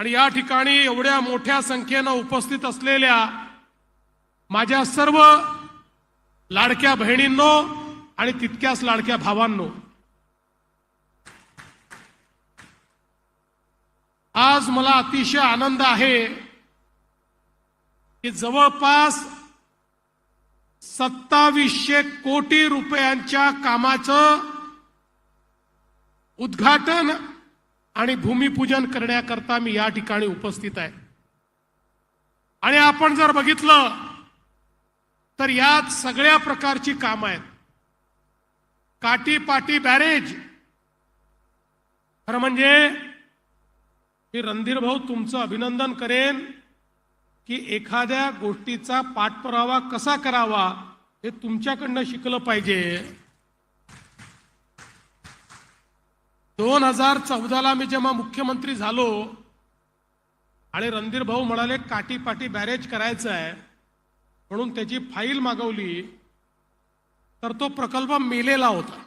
आणि या ठिकाणी एवढ्या मोठ्या संख्येनं उपस्थित असलेल्या माझ्या सर्व लाडक्या बहिणींनो आणि तितक्याच लाडक्या भावांनो आज मला अतिशय आनंद आहे की जवळपास सत्तावीसशे कोटी रुपयांच्या कामाचं उद्घाटन आणि भूमिपूजन करण्याकरता मी या ठिकाणी उपस्थित आहे. आणि आपण जर बघितलं तर यात सगळ्या प्रकारची कामं आहेत. काटी पाटी बॅरेज. खरं म्हणजे मी रणधीर भाऊ तुमचं अभिनंदन करेन की एखाद्या गोष्टीचा पाठपुरावा कसा करावा हे तुमच्याकडनं शिकलं पाहिजे. दोन हजार चौदाला मी जेव्हा मुख्यमंत्री झालो आणि रणधीर भाऊ म्हणाले काटी बॅरेज करायचं आहे म्हणून त्याची फाईल मागवली तर तो प्रकल्प मेलेला होता.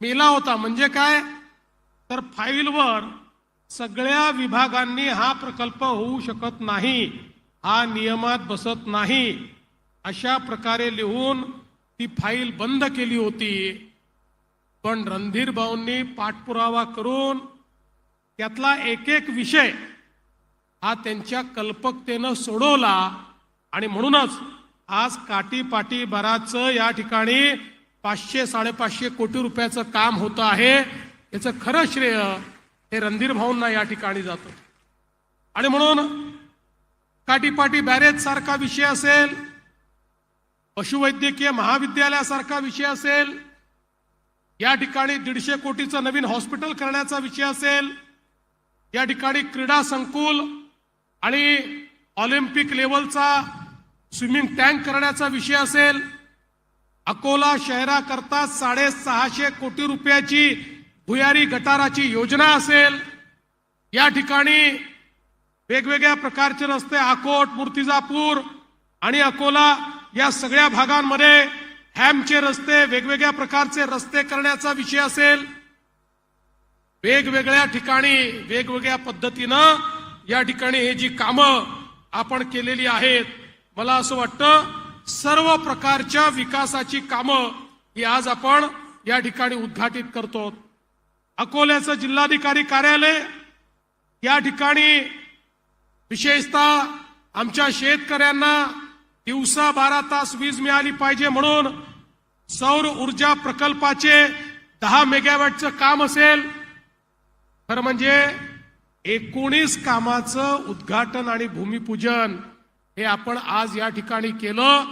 मेला होता म्हणजे काय? तर फाईलवर सगळ्या विभागांनी हा प्रकल्प होऊ शकत नाही हा नियमात बसत नाही अशा प्रकारे लिहून ती फाईल बंद केली होती. पण रणधीर भाऊंनी पाठपुरावा करून त्यातला एक एक विषय हा त्यांच्या कल्पकतेनं सोडवला. आणि म्हणूनच आज काटीपाटी बराच बराचं या ठिकाणी पाचशे साडेपाचशे कोटी रुपयाचं काम होतं आहे. याचं खरं श्रेय हे रणधीर भाऊंना या ठिकाणी जातं. आणि म्हणून काटीपाटी बॅरेज सारखा विषय असेल पशुवैद्यकीय महाविद्यालयासारखा विषय असेल या ठिकाणी दीडशे कोटीचं नवीन हॉस्पिटल करण्याचा विषय असेल या ठिकाणी क्रीडा संकुल आणि ऑलिम्पिक लेवलचा स्विमिंग टँक करण्याचा विषय असेल अकोला शहराकरता साडेसहाशे कोटी रुपयाची भुयारी गटाराची योजना असेल या ठिकाणी वेगवेगळ्या प्रकारचे रस्ते अकोट मूर्तिजापूर आणि अकोला या सगळ्या भागांमध्ये हॅमचे रस्ते वेगवेगळ्या प्रकारचे रस्ते करण्याचा विषय असेल वेगवेगळ्या ठिकाणी वेगवेगळ्या पद्धतीनं या ठिकाणी हे जी कामं आपण केलेली आहेत मला असं वाटतं सर्व प्रकारच्या विकासाची कामं ही आज आपण या ठिकाणी उद्घाटित करतो. अकोल्याचं जिल्हाधिकारी कार्यालय या ठिकाणी विशेषतः आमच्या शेतकऱ्यांना दिवसा बारा तास वीज मिळाली पाहिजे म्हणून सौर ऊर्जा प्रकल्पाचे दहा मेगावॅटचं काम असेल. खरं म्हणजे एकोणीस कामाचं उद्घाटन आणि भूमिपूजन हे आपण आज या ठिकाणी केलं.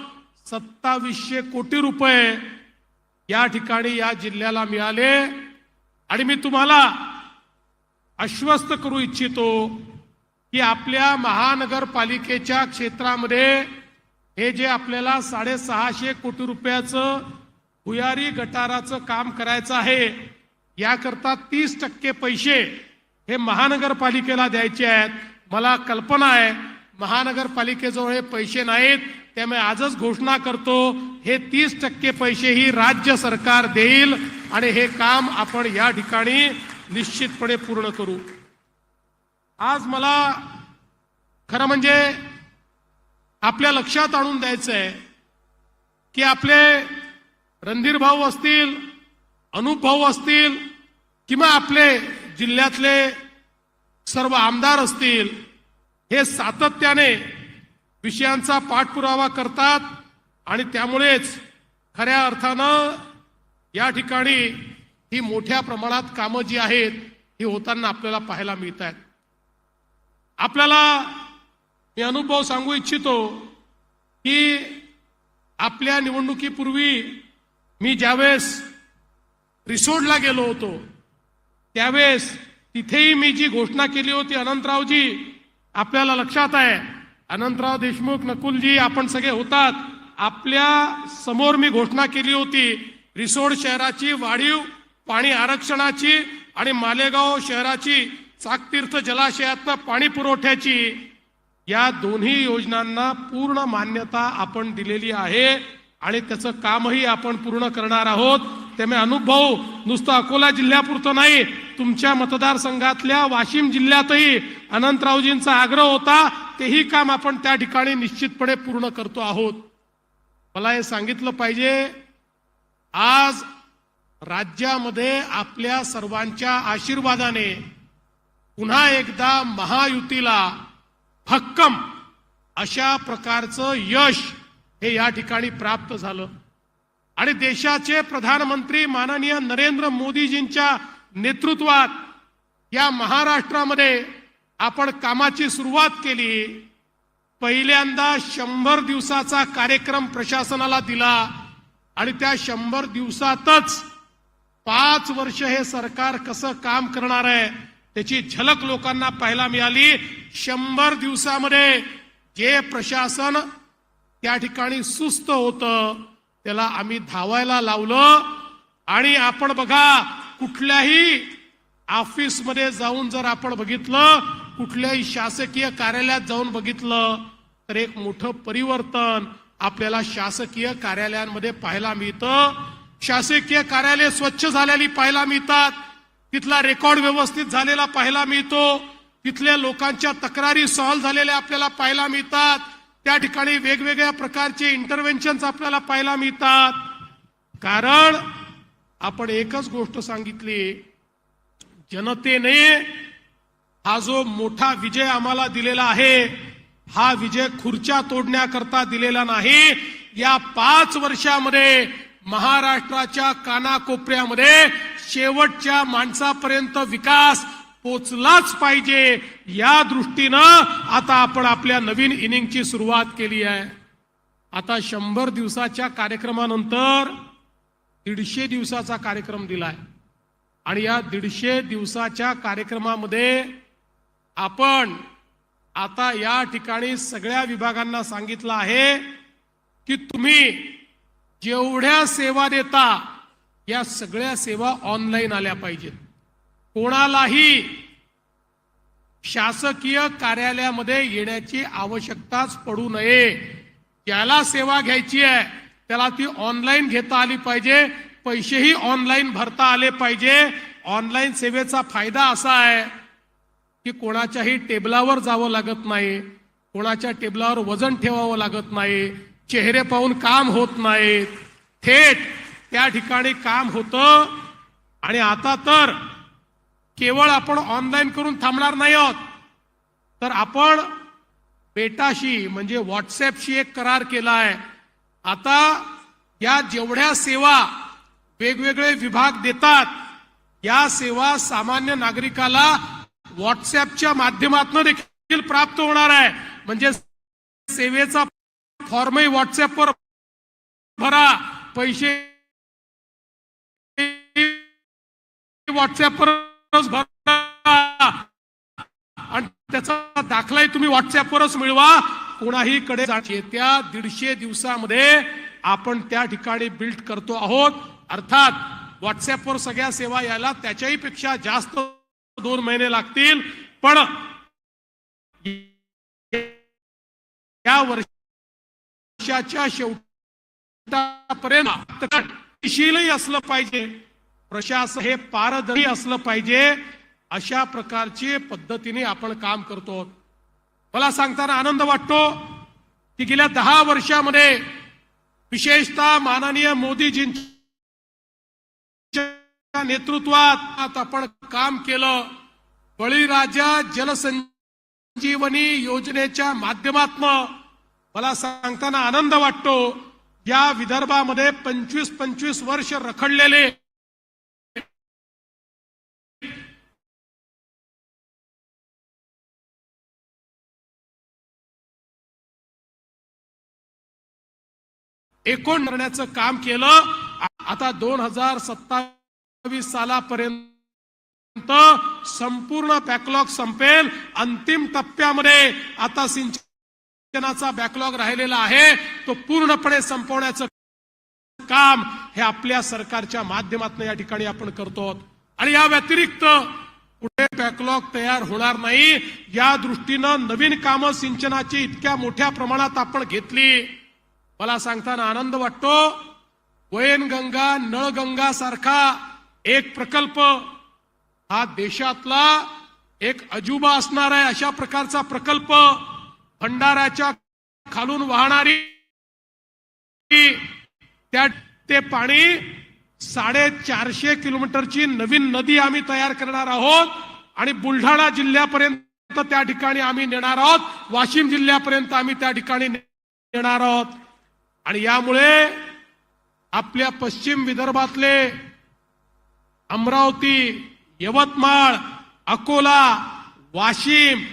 सत्तावीसशे कोटी रुपये या ठिकाणी या जिल्ह्याला मिळाले. आणि मी तुम्हाला आश्वस्त करू इच्छितो की आपल्या महानगरपालिकेच्या क्षेत्रामध्ये हे जे आपल्याला साडेसहाशे कोटी रुपयाचं भुयारी गटाराचं काम करायचं आहे याकरता तीस टक्के पैसे हे महानगरपालिकेला द्यायचे आहेत. मला कल्पना आहे महानगरपालिकेजवळ हे पैसे नाहीत त्यामुळे आजच घोषणा करतो हे तीस टक्के पैसे ही राज्य सरकार देईल आणि हे काम आपण या ठिकाणी निश्चितपणे पूर्ण करू. आज मला खरं म्हणजे आपल्या लक्षात आणून द्यायचं आहे की आपले रणधीर भाऊ असतील अनुप भाऊ असतील किंवा आपले जिल्ह्यातले सर्व आमदार असतील हे सातत्याने विषयांचा पाठपुरावा करतात आणि त्यामुळेच खऱ्या अर्थानं या ठिकाणी ही मोठ्या प्रमाणात कामं जी आहेत ही होताना आपल्याला पाहायला मिळत आहेत आपल्याला मी अनुभव सांगू इच्छितो की आपल्या निवडणुकीपूर्वी मी ज्यावेळेस रिसोडला गेलो होतो त्यावेळेस तिथेही मी जी घोषणा केली होती अनंतरावजी आपल्याला लक्षात आहे अनंतराव देशमुख नकुलजी आपण सगळे होतात आपल्यासमोर मी घोषणा केली होती रिसोड शहराची वाढीव पाणी आरक्षणाची आणि मालेगाव शहराची चाकतीर्थ जलाशयातनं पाणी पुरवठ्याची. या दोन्ही योजनांना पूर्ण मान्यता आपण दिलेली आहे आणि त्याचं कामही आपण पूर्ण करणार आहोत. त्यामुळे अनुभव नुसतं अकोला जिल्ह्यापुरतं नाही तुमच्या मतदारसंघातल्या वाशिम जिल्ह्यातही अनंतरावजींचा आग्रह होता तेही काम आपण त्या ठिकाणी निश्चितपणे पूर्ण करतो आहोत. मला हे सांगितलं पाहिजे आज राज्यामध्ये आपल्या सर्वांच्या आशीर्वादाने पुन्हा एकदा महायुतीला भक्कम. अशा प्रकारचं यश हे या ठिकाणी प्राप्त झालं. आणि देशाचे प्रधानमंत्री माननीय नरेंद्र मोदीजींच्या नेतृत्वात या महाराष्ट्रामध्ये आपण कामाची सुरुवात केली. पहिल्यांदा शंभर दिवसाचा कार्यक्रम प्रशासनाला दिला आणि त्या शंभर दिवसातच पाच वर्ष हे सरकार कसं काम करणार आहे त्याची झलक लोकांना पाहायला मिळाली. शंभर दिवसामध्ये जे प्रशासन त्या ठिकाणी सुस्त होतं त्याला आम्ही धावायला लावलं. आणि आपण बघा कुठल्याही ऑफिसमध्ये जाऊन जर आपण बघितलं कुठल्याही शासकीय कार्यालयात जाऊन बघितलं तर एक मोठं परिवर्तन आपल्याला शासकीय कार्यालयांमध्ये पाहायला मिळतं. शासकीय कार्यालय स्वच्छ झालेली पाहायला मिळतात. तिथला रेकॉर्ड व्यवस्थित झालेला पाहायला मिळतो. तिथल्या लोकांच्या तक्रारी सॉल्व्ह झालेल्या आपल्याला पाहायला मिळतात. त्या ठिकाणी वेगवेगळ्या प्रकारचे इंटरव्हेन्शन आपल्याला पाहायला मिळतात. कारण आपण एकच गोष्ट सांगितली. जनतेने हा जो मोठा विजय आम्हाला दिलेला आहे हा विजय खुर्च्या तोडण्याकरता दिलेला नाही. या पाच वर्षामध्ये महाराष्ट्राच्या कानाकोपऱ्यामध्ये शेवटच्या माणसापर्यंत विकास पोचलाच पाहिजे. या दृष्टीनं आता आपण आपल्या नवीन इनिंगची सुरुवात केली आहे. आता शंभर दिवसाच्या कार्यक्रमानंतर दीडशे दिवसाचा कार्यक्रम दिलाय. आणि या दीडशे दिवसाच्या कार्यक्रमामध्ये आपण आता या ठिकाणी सगळ्या विभागांना सांगितलं आहे की तुम्ही जेवढ्या सेवा देता या सगळ्या सेवा ऑनलाईन आल्या पाहिजेत. कोणालाही शासकीय कार्यालयामध्ये येण्याची आवश्यकताच पडू नये. ज्याला सेवा घ्यायची आहे त्याला ती ऑनलाईन घेता आली पाहिजे. पैसेही ऑनलाईन भरता आले पाहिजे. ऑनलाईन सेवेचा फायदा असा आहे की कोणाच्याही टेबलावर जावं लागत नाही. कोणाच्या टेबलावर वजन ठेवावं लागत नाही. चेहरे पाहून काम होत नाही. थेट त्या ठिकाणी काम होतं. आणि आता तर केवळ आपण ऑनलाईन करून थांबणार नाही आहोत. तर आपण बेटाशी म्हणजे व्हॉट्सॲपशी एक करार केला आहे आता या जेवढ्या सेवा वेगवेगळे विभाग देतात या सेवा सामान्य नागरिकाला व्हॉट्सॲपच्या माध्यमातून देखील प्राप्त होणार आहे. म्हणजे सेवेचा फॉर्मही व्हॉट्सॲपवर भरा. पैसे व्हॉट्सॲपवरच भरा आणि त्याचा दाखलाही तुम्ही व्हॉट्सॲपवरच मिळवा. कोणाही कडे येत्या दीडशे दिवसामध्ये आपण त्या ठिकाणी बिल्ड करतो आहोत. अर्थात व्हॉट्सॲपवर सगळ्या सेवा यायला त्याच्याही पेक्षा जास्त दोन महिने लागतील. पण या वर्षाच्या शेवटापर्यंत असलं पाहिजे. प्रशासन हे पारदर्शी असलं पाहिजे अशा प्रकारची पद्धतीने आपण काम करतो. मला सांगताना आनंद वाटतो की गेल्या दहा वर्षामध्ये विशेषतः माननीय मोदीजींच्या नेतृत्वात आपण काम केलं. बळीराजा जलसंजीवनी योजनेच्या माध्यमातनं मला सांगताना आनंद वाटतो. या विदर्भामध्ये पंचवीस पंचवीस वर्ष रखडलेले एकूण करण्याचं काम केलं. आता दोन हजार सत्तावीस सालापर्यंत संपूर्ण बॅकलॉग संपेल. अंतिम टप्प्यामध्ये आता सिंचनाचा बॅकलॉग राहिलेला आहे. तो पूर्णपणे संपवण्याचं काम हे आपल्या सरकारच्या माध्यमातून या ठिकाणी आपण करतो आणि या व्यतिरिक्त कुठे बॅकलॉग तयार होणार नाही. या दृष्टीनं नवीन कामं सिंचनाची इतक्या मोठ्या प्रमाणात आपण घेतली. मला सांगताना आनंद वाटतो. वयनगंगा नळगंगा सारखा एक प्रकल्प हा देशातला एक अजुबा असणार आहे. अशा प्रकारचा प्रकल्प भंडाऱ्याच्या खालून वाहणारी त्या ते पाणी साडेचारशे किलोमीटरची नवीन नदी आम्ही तयार करणार आहोत आणि बुलढाणा जिल्ह्यापर्यंत त्या ठिकाणी आम्ही नेणार आहोत. वाशिम जिल्ह्यापर्यंत आम्ही त्या ठिकाणी नेणार आहोत. आणि यामुळे आपल्या पश्चिम विदर्भातले अमरावती यवतमाळ अकोला वाशिम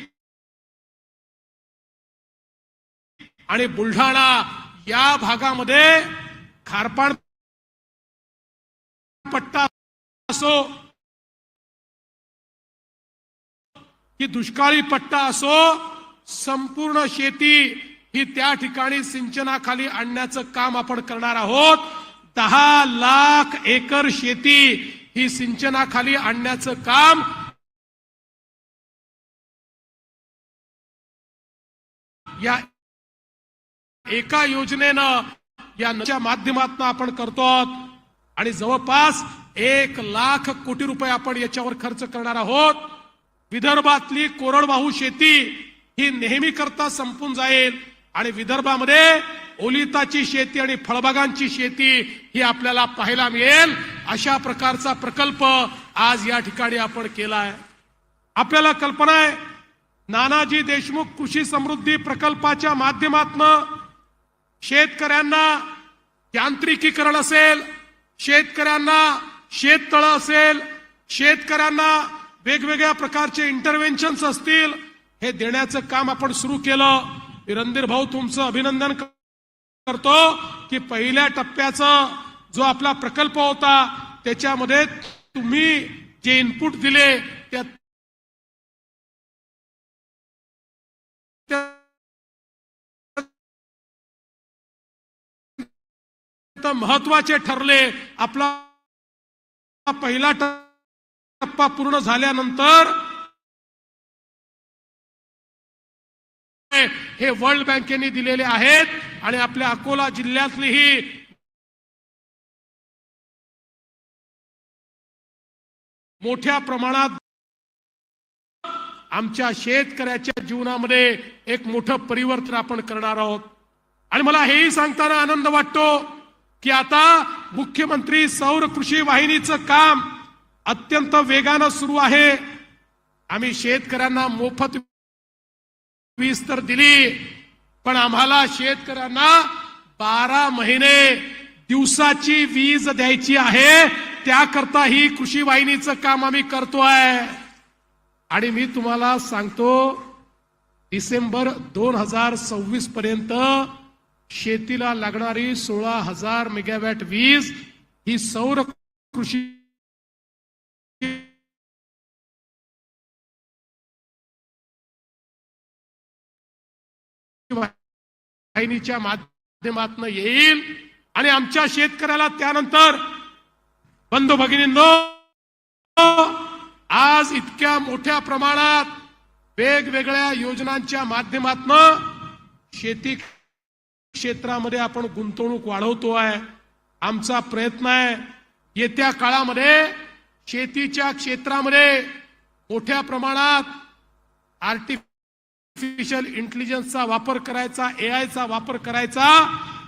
आणि बुलढाणा या भागामध्ये खारपाण पट्टा असो की दुष्काळी पट्टा असो संपूर्ण शेती ही त्या ठिकाणी सिंचनाखाली आणण्याचं काम आपण करणार आहोत. दहा लाख एकर शेती ही सिंचनाखाली आणण्याचं काम या एका योजनेनं या माध्यमातून आपण करतो आहोत आणि जवळपास एक लाख कोटी रुपये आपण याच्यावर खर्च करणार आहोत. विदर्भातली कोरडवाहू शेती ही नेहमी करता संपून जाईल. आणि विदर्भामध्ये ओलिताची शेती आणि फळबागांची शेती ही आपल्याला पाहायला मिळेल. अशा प्रकारचा प्रकल्प आज या ठिकाणी आपण केला आहे आपल्याला कल्पना आहे नानाजी देशमुख कृषी समृद्धी प्रकल्पाच्या माध्यमातून शेतकऱ्यांना यांत्रिकीकरण असेल शेतकऱ्यांना शेततळ असेल शेतकऱ्यांना वेगवेगळ्या प्रकारचे इंटरव्हेन्शन्स असतील हे देण्याचं काम आपण सुरू केलं. रणधीर भाऊ तुमचं अभिनंदन करतो की पहिल्या टप्प्याचा जो आपला प्रकल्प होता त्याच्यामध्ये तुम्ही जे इनपुट दिले त्या महत्त्वाचे ठरले. आपला पहिला टप्पा पूर्ण झाल्यानंतर हे वर्ल्ड बँकेने दिलेले आहेत आणि आपल्या अकोला जिल्ह्यातलीही मोठ्या प्रमाणात आमच्या शेतकऱ्याच्या जीवनामध्ये एक मोठं परिवर्तन आपण करणार आहोत. आणि मला हेही सांगताना आनंद वाटतो की आता मुख्यमंत्री सौर कृषी वाहिनीचं काम अत्यंत वेगानं सुरू आहे. आम्ही शेतकऱ्यांना मोफत वीज तर दिली पण आम्हाला शेतकऱ्यांना बारा महिने दिवसाची वीज द्यायची आहे त्याकरता ही कृषी वाहिनीचं काम आम्ही करतोय. आणि मी तुम्हाला सांगतो डिसेंबर दोन हजार सव्वीस पर्यंत शेतीला लागणारी सोळा हजार मेगावॅट वीज ही सौर कृषी वाहिनीच्या माध्यमातून येईल. आणि आमच्या शेतकऱ्याला त्यानंतर बंधू भगिनींनो आज इतक्या मोठ्या प्रमाणात वेगवेगळ्या योजनांच्या माध्यमातून शेती क्षेत्रामध्ये आपण गुंतवणूक वाढवतो आहे. आमचा प्रयत्न आहे येत्या काळामध्ये शेतीच्या क्षेत्रामध्ये मोठ्या प्रमाणात आर्टिफिशियल इंटेलिजन्सचा वापर करायचा एआयचा वापर करायचा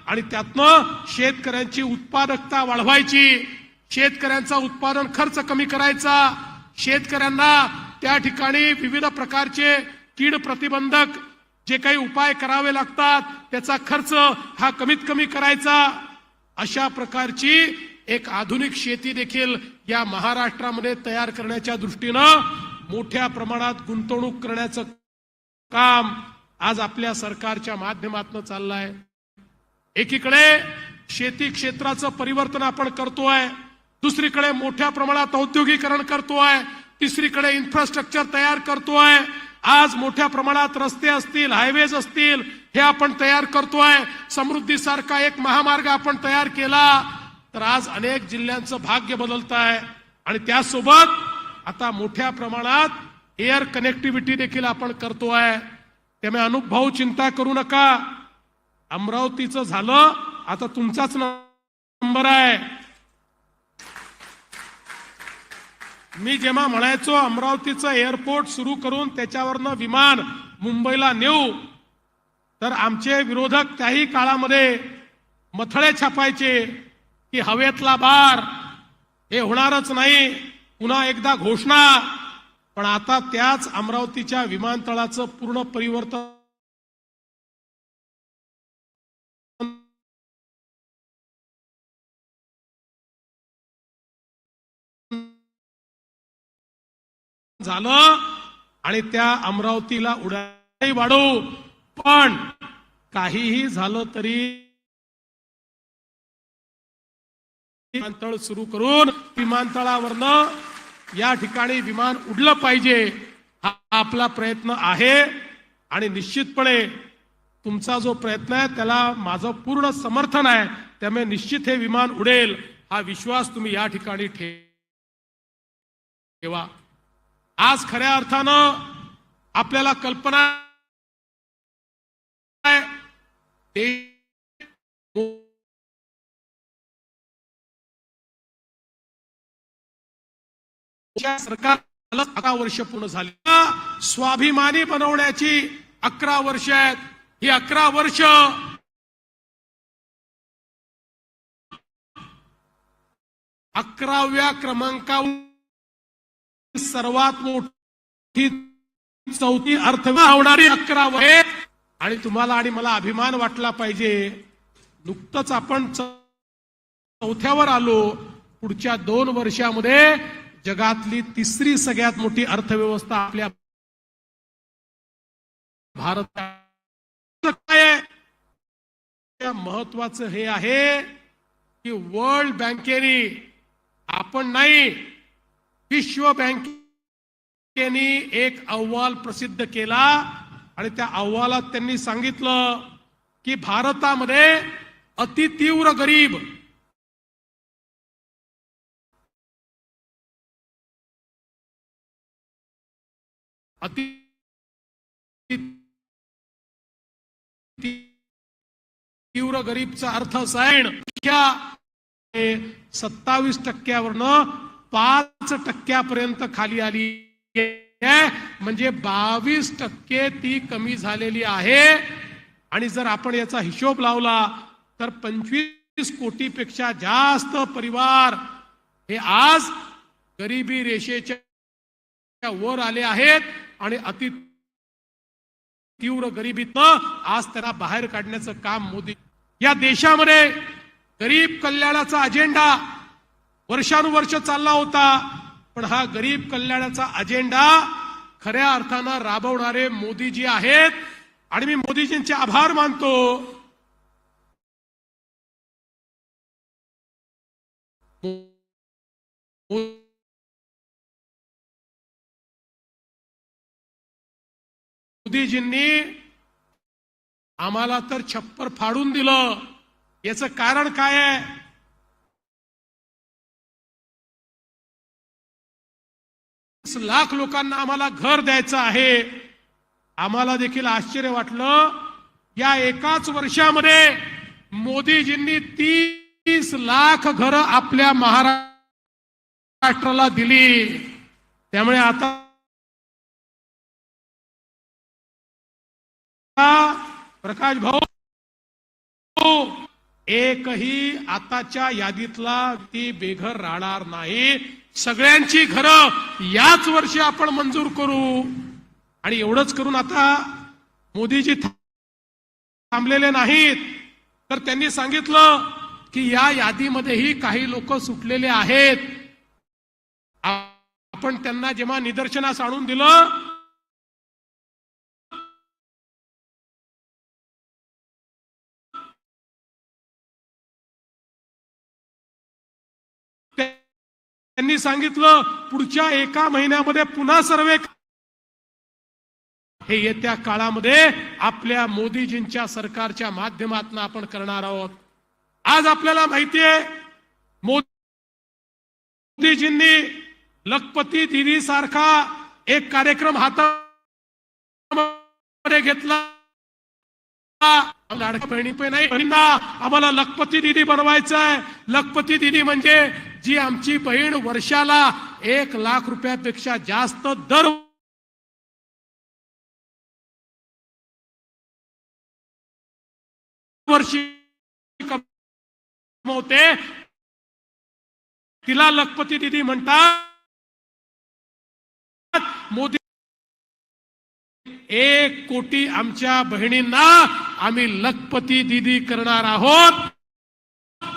आणि त्यातनं शेतकऱ्यांची उत्पादकता वाढवायची. शेतकऱ्यांचा उत्पादन खर्च कमी करायचा. शेतकऱ्यांना त्या ठिकाणी विविध प्रकारचे कीड प्रतिबंधक जे काही उपाय करावे लागतात त्याचा खर्च हा कमीत कमी करायचा. अशा प्रकारची एक आधुनिक शेती देखील या महाराष्ट्रामध्ये तयार करण्याच्या दृष्टीनं मोठ्या प्रमाणात गुंतवणूक करण्याचं काम आज आपल्या सरकारच्या माध्यमातून चाललं आहे एकीकडे शेती क्षेत्राचं परिवर्तन आपण करतोय दुसरीकडे मोठ्या प्रमाणात औद्योगिकरण करतोय तिसरीकडे इन्फ्रास्ट्रक्चर तयार करतोय. आज मोठ्या प्रमाणात रस्ते असतील हायवेज असतील हे आपण तयार करतोय. समृद्धीसारखा एक महामार्ग आपण तयार केला तर आज अनेक जिल्ह्यांचं भाग्य बदलत आहे आणि त्यासोबत आता मोठ्या प्रमाणात एअर कनेक्टिव्हिटी देखील आपण करतो आहे. त्यामुळे अनुभव चिंता करू नका. अमरावतीचं झालं आता तुमचाच नंबर आहे. मी जेव्हा म्हणायचो अमरावतीचं एअरपोर्ट सुरू करून त्याच्यावरनं विमान मुंबईला नेऊ तर आमचे विरोधक त्याही काळामध्ये मथळे छापायचे की हवेतला बार हे होणारच नाही. पुन्हा एकदा घोषणा. पण आता त्याच अमरावतीच्या विमानतळाचं पूर्ण परिवर्तन झालं आणि त्या अमरावतीला उडाई वाढवू पण काहीही झालं तरी विमानतळ सुरू करून विमानतळावरनं या ठिकाणी विमान उडलं पाहिजे हा आपला प्रयत्न आहे. आणि निश्चितपणे तुमचा जो प्रयत्न आहे त्याला माझं पूर्ण समर्थन आहे. त्यामुळे निश्चित हे विमान उडेल हा विश्वास तुम्ही या ठिकाणी ठेवा. आज खऱ्या अर्थानं आपल्याला कल्पना आहे ते सरकार अकरा वर्ष पूर्ण झाली. स्वाभिमानी बनवण्याची अकरा वर्ष आहेत. ही अकरा वर्ष अकराव्या क्रमांकावर सर्वात मोठी चौथी अर्थ होणारी अकरा वर्ष आणि तुम्हाला आणि मला अभिमान वाटला पाहिजे. नुकतंच आपण चौथ्यावर आलो. पुढच्या दोन वर्षामध्ये जगातली तिसरी सगळ्यात मोठी अर्थव्यवस्था आपल्या भारत काय महत्वाचं हे आहे की वर्ल्ड बँकेने आपण नाही विश्व बँकेने एक अहवाल प्रसिद्ध केला आणि त्या अहवालात त्यांनी सांगितलं की भारतामध्ये अतितीव्र गरीब अति तीव्र गरीबचा अर्थ सैण सत्तावीस टक्क्यावरनं पाच टक्क्यापर्यंत खाली आली म्हणजे बावीस टक्के ती कमी झालेली आहे. आणि जर आपण याचा हिशोब लावला तर पंचवीस कोटीपेक्षा जास्त परिवार हे आज गरिबी रेषेच्या वर आले आहेत. आणि अति तीव्र गरिबीतनं आज त्यांना बाहेर काढण्याचं काम मोदी या देशामध्ये गरीब कल्याणाचा अजेंडा वर्षानुवर्ष चालला होता. पण हा गरीब कल्याणाचा अजेंडा खऱ्या अर्थानं राबवणारे मोदीजी आहेत. आणि मी मोदीजींचे आभार मानतो. मोदीजींनी आम्हाला तर छप्पर फाडून दिलं. याचं कारण काय आहे? लाख लोकांना आम्हाला घर द्यायचं आहे. आम्हाला देखील आश्चर्य वाटलं. या एकाच वर्षामध्ये मोदीजींनी तीस लाख घरं आपल्या महाराष्ट्राला दिली. त्यामुळे आता प्रकाश भाऊ एकही आताच्या यादीतला ती बेघर राहणार नाही. सगळ्यांची घरं याच वर्षी आपण मंजूर करू. आणि एवढंच करून आता मोदीजी थांबलेले नाहीत. तर त्यांनी सांगितलं की या यादीमध्येही काही लोक सुटलेले आहेत. आपण त्यांना जेव्हा निदर्शनास आणून दिलं त्यांनी सांगितलं पुढच्या एका महिन्यामध्ये पुन्हा सर्वे हे येत्या काळामध्ये आपल्या मोदीजींच्या सरकारच्या माध्यमातून आपण करणार आहोत. आज आपल्याला माहितीये मोदीजींनी लखपती दिदी सारखा एक कार्यक्रम हातामध्ये घेतला. लाडक्या बहिणी पण नाही आम्हाला लखपती दिदी बनवायचं आहे लखपती दिदी म्हणजे जी आमची बहीण वर्षाला एक लाख रुपयापेक्षा जास्त दर वर्षी कमवते. तिला लखपती दिदी म्हणतात मोदी एक कोटी आमच्या बहिणींना आम्ही लखपती दिदी करणार आहोत.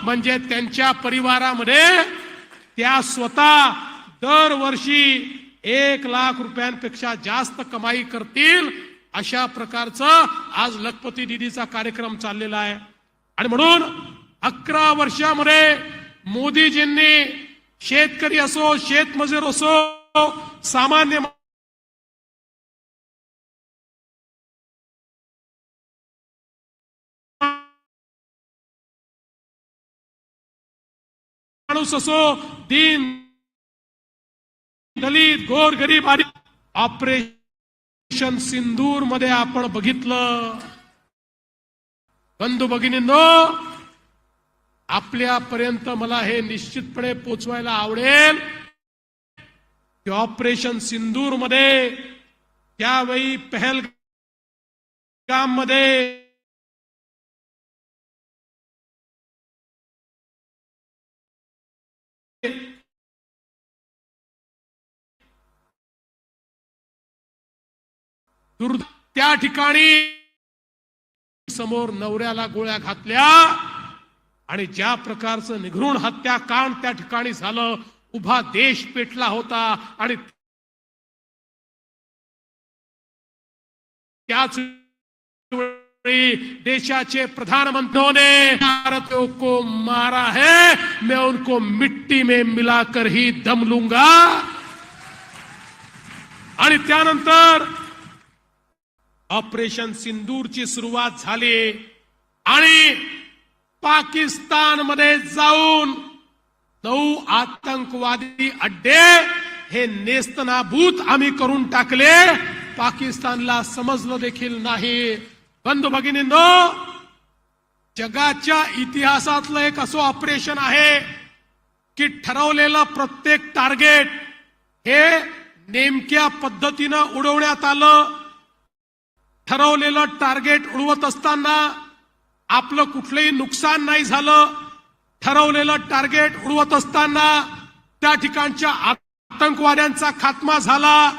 म्हणजे त्यांच्या परिवारामध्ये त्या स्वतः दरवर्षी एक लाख रुपयांपेक्षा जास्त कमाई करतील अशा प्रकारचं आज लखपती दिदीचा कार्यक्रम चाललेला आहे. आणि म्हणून अकरा वर्षामध्ये मोदीजींनी शेतकरी असो शेतमजूर असो सामान्य माणूस असो दीन दलित गोर गरीब आणि ऑपरेशन सिंदूरमध्ये आपण बघितलं. बंधू भगिनींनो आपल्यापर्यंत मला हे निश्चितपणे पोचवायला आवडेल की ऑपरेशन सिंदूरमध्ये त्यावेळी पहलगाममध्ये दुर्द त्या ठिकाणी समोर नवऱ्याला गोळ्या घातल्या आणि ज्या प्रकारचं निघृण हत्याकांड त्या ठिकाणी झालं उभा देश पेटला होता आणि त्याच वेळी देशाचे प्रधानमंत्रियों ने भारतीयों को मारा है मैं उनको मिट्टी में मिलाकर ही दम लूंगा। आणि त्यानंतर ऑपरेशन सिंदूरची सुरुवात झाली आणि पाकिस्तानमध्ये जाऊन नऊ आतंकवादी अड्डे हे नेस्तनाभूत आम्ही करून टाकले. पाकिस्तानला समजलं देखील नाही. बंधू भगिनींनो जगाच्या इतिहासातलं एक असं ऑपरेशन आहे की ठरवलेलं प्रत्येक टार्गेट हे नेमक्या पद्धतीनं उडवण्यात आलं. ठरवलेलं टार्गेट उडवत असताना आपलं कुठलंही नुकसान नाही झालं. ठरवलेलं टार्गेट उडवत असताना त्या ठिकाणच्या आतंकवाद्यांचा खात्मा झाला.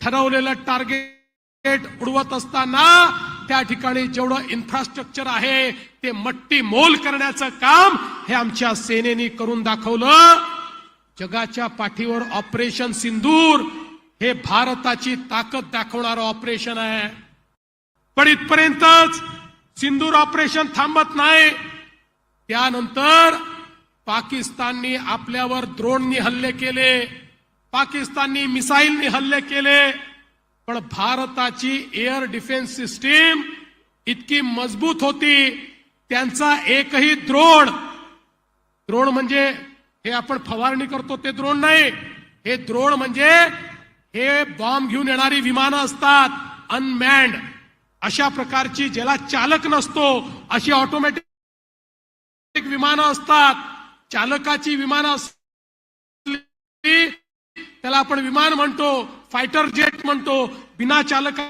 ठरवलेलं टार्गेट उडवत असताना त्या ठिकाणी जेवढं इन्फ्रास्ट्रक्चर आहे ते मट्टी मोल करण्याचं काम हे आमच्या सेनेने करून दाखवलं. जगाच्या पाठीवर ऑपरेशन सिंदूर हे भारताची ताकद दाखवणारं ऑपरेशन आहे. पण इथपर्यंतच सिंदूर ऑपरेशन थांबत नाही. त्यानंतर पाकिस्ताननी आपल्यावर द्रोणनी हल्ले केले पाकिस्ताननी मिसाईलनी हल्ले केले पण भारताची एअर डिफेन्स सिस्टीम इतकी मजबूत होती. त्यांचा एकही द्रोण द्रोण म्हणजे हे आपण फवारणी करतो ते द्रोण नाही. हे द्रोण म्हणजे हे बॉम्ब घेऊन येणारी विमानं असतात अनमॅन्ड अशा प्रकारची ज्याला चालक नसतो अशी ऑटोमॅटिक विमानं असतात. चालकाची विमानं असली त्याला आपण विमान म्हणतो फायटर जेट म्हणतो. बिना चालका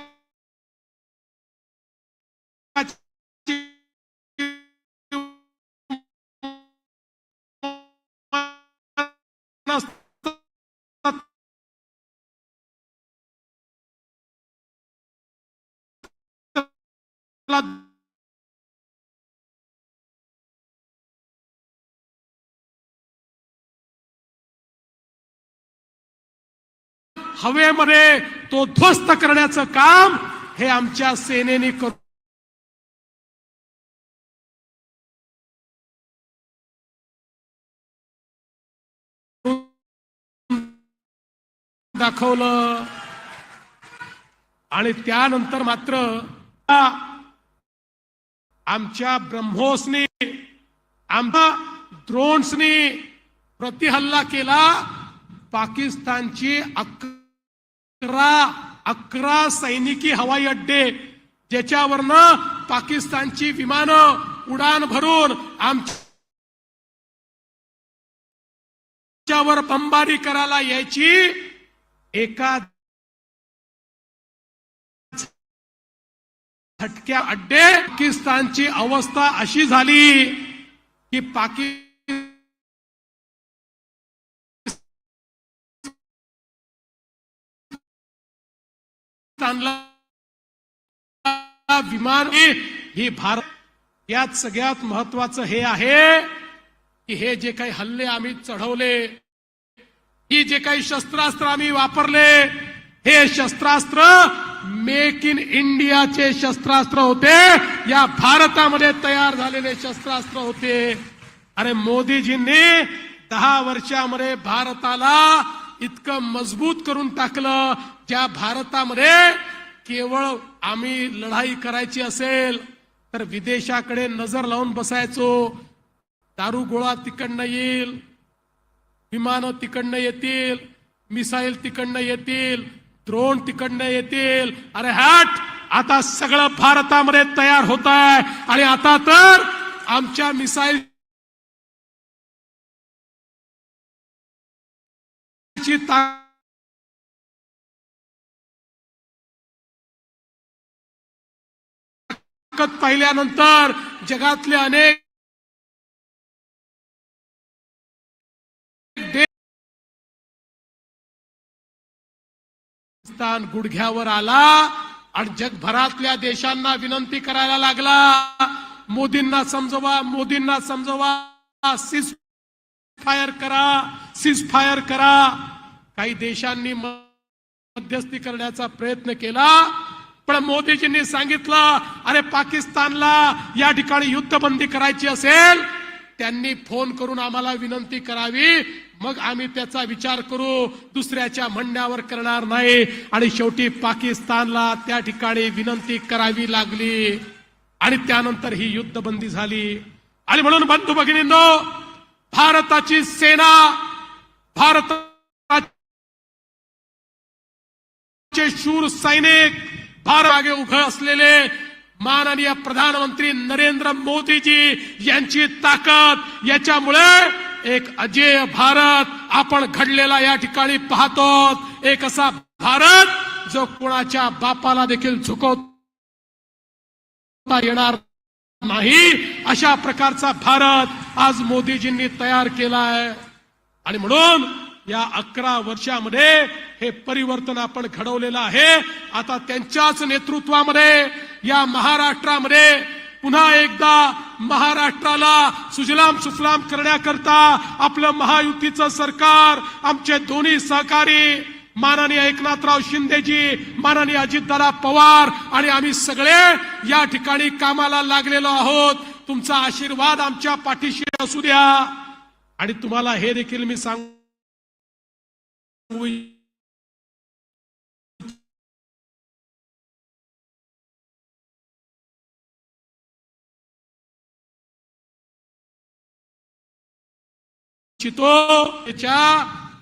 हवेमध्ये तो ध्वस्त करण्याचं काम हे आमच्या सेनेने करू. दाखवलं. आणि त्यानंतर मात्र आमच्या ब्रह्मोसनी आमच्या द्रोण्सने प्रतिहल्ला केला. पाकिस्तानची अकरा अकरा सैनिकी हवाई अड्डे ज्याच्यावरनं पाकिस्तानची विमानं उडान भरून आमच्यावर बंबारी करायला यायची. एका झटक्या अड्डे पाकिस्तानची अवस्था अशी झाली की पाकिस्तानला विमान ही भारत यात सगळ्यात महत्वाचं हे आहे की हे जे काही हल्ले आम्ही चढवले ही जे काही शस्त्रास्त्र आम्ही वापरले हे शस्त्रास्त्र मेक इन इंडियाचे शस्त्रास्त्र होते. या भारतामध्ये तयार झालेले शस्त्रास्त्र होते. अरे मोदीजींनी दहा वर्षामध्ये भारताला इतकं मजबूत करून टाकलं. ज्या भारतामध्ये केवळ आम्ही लढाई करायची असेल तर विदेशाकडे नजर लावून बसायचो. दारू गोळा तिकडनं येईल विमानं तिकडनं येतील मिसाईल तिकडनं येतील द्रोण तिकडनं येतील. अरे हॅट! आता सगळं भारतामध्ये तयार होत आहे आणि आता तर आमच्या मिसाईल ची ताकद पाहिल्यानंतर जगातले अनेक पाकिस्तान गुडघ्यावर आला आणि जगभरातल्या देशांना विनंती करायला लागला. मोदींना समजवा मोदींना समजवा. सीज फायर करा सीज फायर करा. काही देशांनी मध्यस्थी करण्याचा प्रयत्न केला पण मोदीजींनी सांगितलं अरे पाकिस्तानला या ठिकाणी युद्धबंदी करायची असेल त्यांनी फोन करून आम्हाला विनंती करावी मग आम्ही त्याचा विचार करू. दुसऱ्याच्या म्हणण्यावर करणार नाही. आणि शेवटी पाकिस्तानला त्या ठिकाणी विनंती करावी लागली. आणि त्यानंतर ही युद्धबंदी झाली. आणि म्हणून बंधू भगिनींनो भारताची सेना भारताचे शूर सैनिक भारत मागे उभे असलेले माननीय प्रधानमंत्री नरेंद्र मोदीजी यांची ताकद याच्यामुळे एक अजेय भारत आपण घडलेला या ठिकाणी पाहतो एक असा भारत जो कोणाच्या बापाला देखील झुकवता येणार नाही अशा प्रकारचा भारत आज मोदीजींनी तयार केला आहे आणि म्हणून या अकरा वर्षामध्ये हे परिवर्तन आपण घडवलेलं आहे. आता त्यांच्याच नेतृत्वामध्ये या महाराष्ट्रामध्ये पुन्हा एकदा महाराष्ट्राला सुजलाम सुफलाम करण्याकरता आपलं महायुतीचं सरकार आमचे दोन्ही सहकारी माननीय एकनाथराव शिंदेजी माननीय अजितदादा पवार आणि आम्ही सगळे या ठिकाणी कामाला लागलेलो आहोत. तुमचा आशीर्वाद आमच्या पाठीशी असू द्या. आणि तुम्हाला हे देखील मी सांगू इच्छितो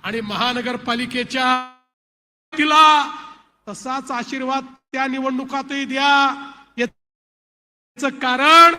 आणि महानगरपालिकेच्या तिला तसाच आशीर्वाद त्या निवडणुकातही द्या. याच कारण